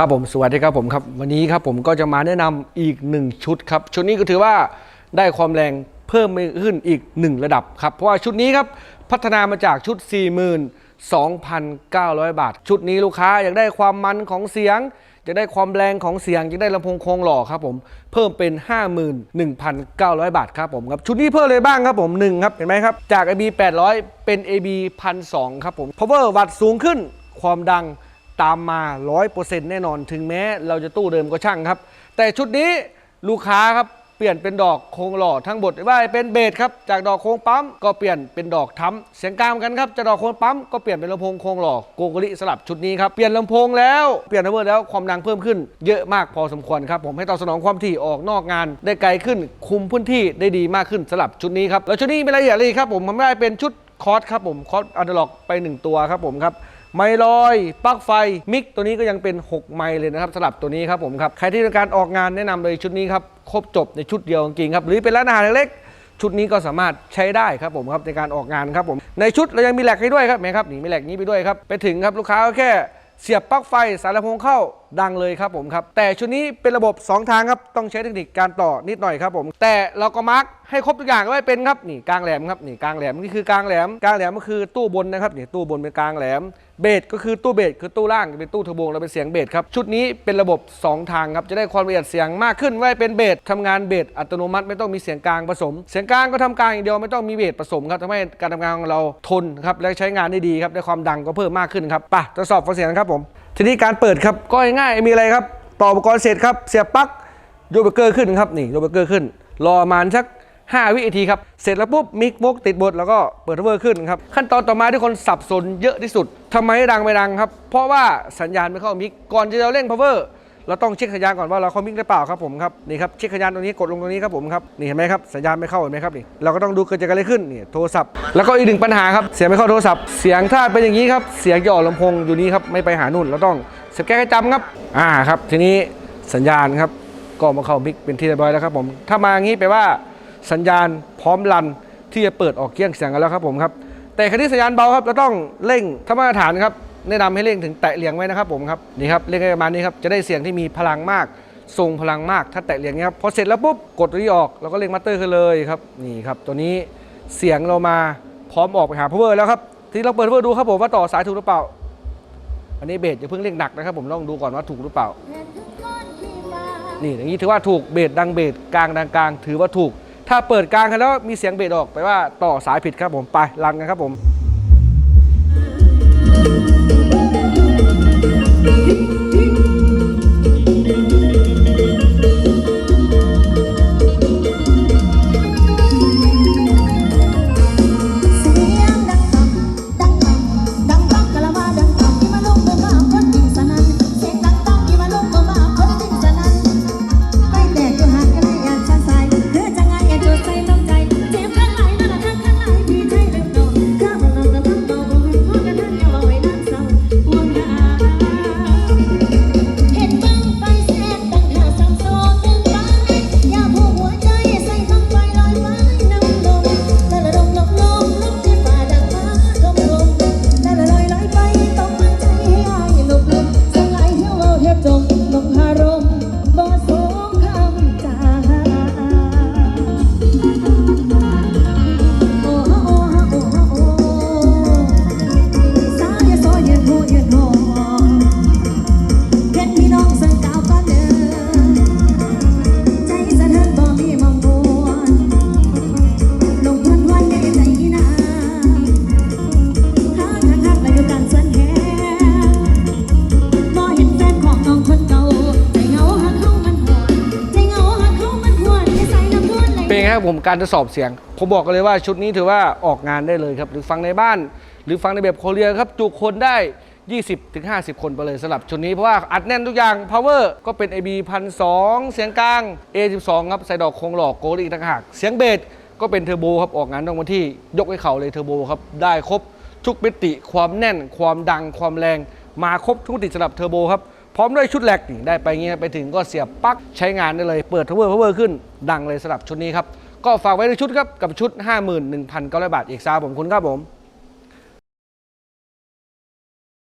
ครับผมสวัสดีครับผมครับวันนี้ครับผมก็จะมาแนะนำอีกหนึ่งชุดครับ ชุดนี้ก็ถือว่าได้ความแรงเพิ่มขึ้นอีก 1 ระดับครับ เพราะว่าชุดนี้ครับพัฒนามาจากชุด 42,900 บาท ชุดนี้ลูกค้าอยากได้ความมันของเสียงอยากได้ความแรงของเสียงอยากได้ลำโพงโครงหล่อครับผมเพิ่มเป็น 51,900 บาทครับผมครับชุดนี้เพิ่มเลยบ้างครับผมหนึ่งครับเห็นไหมครับจาก AB 800 เป็น AB 1,200ครับผม power วัตต์สูงขึ้นความดัง ตามมา 100%แน่นอน ถึงแม้เราจะตู้เดิมก็ช่างครับ แต่ชุดนี้ลูกค้าครับเปลี่ยนเป็นดอกโคงหล่อทั้งบทว่าเป็นเบสครับจากดอกโคงปั๊มก็เปลี่ยนเป็นดอกทั้มเสียงกลางกันครับจากดอกโคงปั๊มก็เปลี่ยนเป็นลำโพงโคงหล่อโกโกริสลับชุดนี้ครับเปลี่ยนลำโพงแล้วเปลี่ยนทัเวอร์แล้วความดังเพิ่มขึ้น เยอะมากพอสมควรครับผมให้ตอบสนองความถี่ออกนอกงาน ได้ไกลขึ้นคุมพื้นที่ได้ดีมากขึ้นสลับชุดนี้ครับแล้วชุดนี้เป็นรายละเอียดเลยครับผมมันได้เป็นชุดคอร์สครับผมคอร์สอะนาล็อกไปหนึ่งตัวครับผมครับ ไมลอยปลั๊กไฟมิกตัวนี้ก็ยังเป็น 6 ไมเลยนะครับสลับตัวนี้ครับผมครับใครที่ต้องการออกงานแนะนำเลยชุดนี้ครับครบจบในชุดเดียวจริงครับหรือเป็นร้านอาหารเล็กชุดนี้ก็สามารถใช้ได้ครับผมครับในการออกงานครับผมในชุดเรายังมีแหลกให้ด้วยครับไหมครับนี่มีแหลกนี้ไปด้วยครับไปถึงครับลูกค้าก็แค่เสียบปลั๊กไฟสายลำโพงเข้าดังเลยครับผมครับ แต่ชุดนี้เป็นระบบ 2 ทางครับ ต้องใช้เทคนิคการต่อนิดหน่อยครับผม แต่เราก็มาร์กให้ครบทุกอย่างไว้เป็นครับนี่กลางแหลมครับนี่กลางแหลมนี่คือกลางแหลมกลางแหลมก็คือตู้บนนะครับนี่ตู้บนเป็นกลางแหลมเบสก็คือตู้เบสคือตู้ล่างเป็นตู้เทอร์โบแล้วเป็นเสียงเบสครับชุดนี้เป็นระบบ 2 ทางครับจะได้ความละเอียดเสียงมากขึ้นไว้เป็นเบสทำงานเบสอัตโนมัติไม่ต้องมีเสียงกลางผสม เสียงกลางก็ทำกลางอย่างเดียวไม่ต้องมีเบสผสมครับทำให้การทำงานของเราทนครับและใช้งานได้ดีครับได้ความดังก็เพิ่มมากขึ้นครับไปทดสอบฟังเสียงครับผม ทีนี้การเปิดครับก็ง่ายมีอะไรครับ ต่ออุปกรณ์เสร็จครับ เสียบปลั๊กโยเบเกอร์ขึ้นครับนี่โยเบเกอร์ขึ้น รอประมาณสัก 5 วินาทีครับเสร็จแล้วปุ๊บมิกบกติดบทแล้วก็เปิดเวอร์ขึ้นครับขั้นตอนต่อมาที่คนสับสนเยอะที่สุดทำไมดังไม่ดังครับ เพราะว่าสัญญาณไม่เข้ามิกก่อนที่เราเร่งพาวเวอร์ เราต้องเช็คสัญญาณก่อนว่าเราเข้ามิกได้เปล่าครับผมครับนี่ครับเช็คสัญญาณตรงนี้กดลงตรงนี้ครับผมครับนี่เห็นไหมครับสัญญาณไม่เข้าเห็นไหมครับนี่เราก็ต้องดูเกิดจากอะไรขึ้นนี่โทรศัพท์ แล้วก็อีกหนึ่งปัญหาครับเสียงไม่เข้าโทรศัพท์เสียงถ้าเป็นอย่างนี้ครับเสียงจะออกลำโพงอยู่นี้ครับไม่ไปหานู่นเราต้องเสียบแก้ให้จำครับอ่าครับทีนี้สัญญาณครับก็มาเข้ามิกเป็นที่เรียบร้อยแล้วครับผมถ้ามาอย่างนี้แปลว่าสัญญาณพร้อมรันที่จะเปิดออกเกี้ยงเสียงกันแล้วครับผมครับแต่คราวนี้สัญญาณเบาครับเราต้องเร่งถ้ามาตรฐานครับ แนะนำให้เร่งถึงแตะเหลียงไว้นะครับผมครับนี่ครับเร่งประมาณนี้ครับจะได้เสียงที่มีพลังมากทรงพลังมากถ้าแตะเหลียงเนี้ยครับพอเสร็จแล้วปุ๊บกดตัวนี้ออกเราก็เร่งมัตเตอร์ขึ้นเลยครับนี่ครับตัวนี้เสียงเรามาพร้อมออกไปหา power แล้วครับทีนี้เราเปิด power ดูครับผมว่าต่อสายถูกหรือเปล่า อันนี้เบสอย่าเพิ่งเร่งหนักนะครับผมต้องดูก่อนว่าถูกหรือเปล่า นี่อย่างนี้ถือว่าถูกเบสดังเบสกลางดังกลางถือว่าถูก ถ้าเปิดกลางกันแล้วมีเสียงเบสออกแปว่าต่อสายผิดครับผมไปรันกันครับผม ผมการทดสอบเสียง ผมบอกกันเลยว่าชุดนี้ถือว่าออกงานได้เลยครับ หรือฟังในบ้าน หรือฟังในแบบโคเรียครับ จุคนได้ 20ถึง50 คนไปเลยสำหรับชุดนี้เพราะว่าอัดแน่นทุกอย่าง power ก็เป็น AB 1,200เสียงกลาง A12 ครับใส่ดอกโคงหลอกโกลอีกต่างหากเสียงเบสก็เป็นเทอร์โบครับออกงานตรงวันที่ยกให้เขาเลยเทอร์โบครับได้ครบทุกมิติความแน่น ความดังความแรง มาครบทุกมิติสำหรับเทอร์โบครับพร้อมด้วยชุดแหลกนี่ได้ไปเงี้ยไปถึงก็เสียบปลั๊กใช้งานได้เลย เปิดทาวเวอร์พาวเวอร์ขึ้น ดังเลยสำหรับชุดนี้ครับ ก็ฝากไว้ในชุดครับกับชุด 51,900 บาทอีกซาผมคุณครับผม